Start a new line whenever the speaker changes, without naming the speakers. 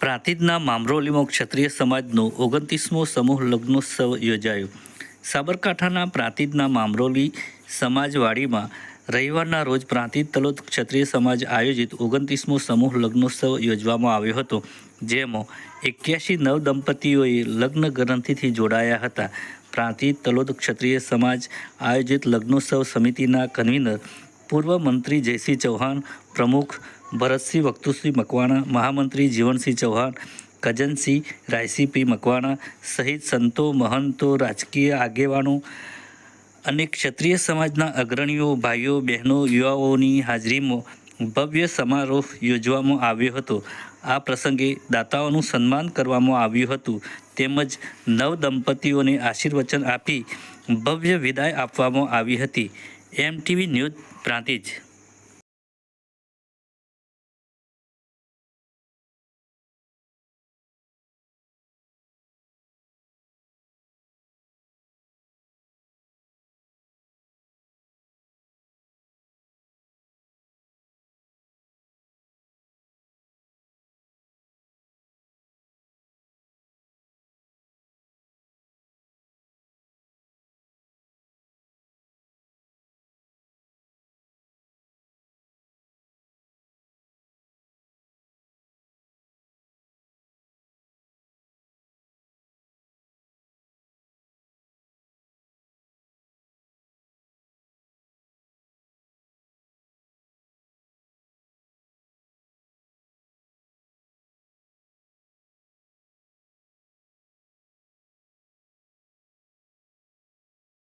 પ્રાંતિજના મામરોલીમાં ક્ષત્રિય સમાજનો ઓગણત્રીસમો સમૂહ લગ્નોત્સવ યોજાયો. સાબરકાંઠાના પ્રાંતિજના મામરોલી સમાજવાડીમાં રવિવારના રોજ પ્રાંતિજ તલોદ ક્ષત્રિય સમાજ આયોજિત ઓગણત્રીસમો સમૂહ લગ્નોત્સવ યોજવામાં આવ્યો હતો, જેમાં એક્યાસી નવ દંપતીઓએ લગ્ન ગ્રંથિથી જોડાયા હતા. પ્રાંતિજ તલોદ ક્ષત્રિય સમાજ આયોજિત લગ્નોત્સવ સમિતિના કન્વીનર પૂર્વ મંત્રી જયસિંહ ચૌહાણ, પ્રમુખ ભરતસિંહ વક્તુસિંહ મકવાણા, મહામંત્રી જીવનસિંહ ચૌહાણ કજનસિંહ રાયસિંહ પી મકવાણા સહિત સંતો, મહંતો, રાજકીય આગેવાનો અને ક્ષત્રિય સમાજના અગ્રણીઓ, ભાઈઓ, બહેનો, યુવાઓની હાજરીમાં ભવ્ય સમારોહ યોજવામાં આવ્યો હતો. આ પ્રસંગે દાતાઓનું સન્માન કરવામાં આવ્યું હતું. તેમજ નવ દંપતીઓને આશીર્વચન આપી ભવ્ય વિદાય આપવામાં આવી હતી. MTV news Prantij.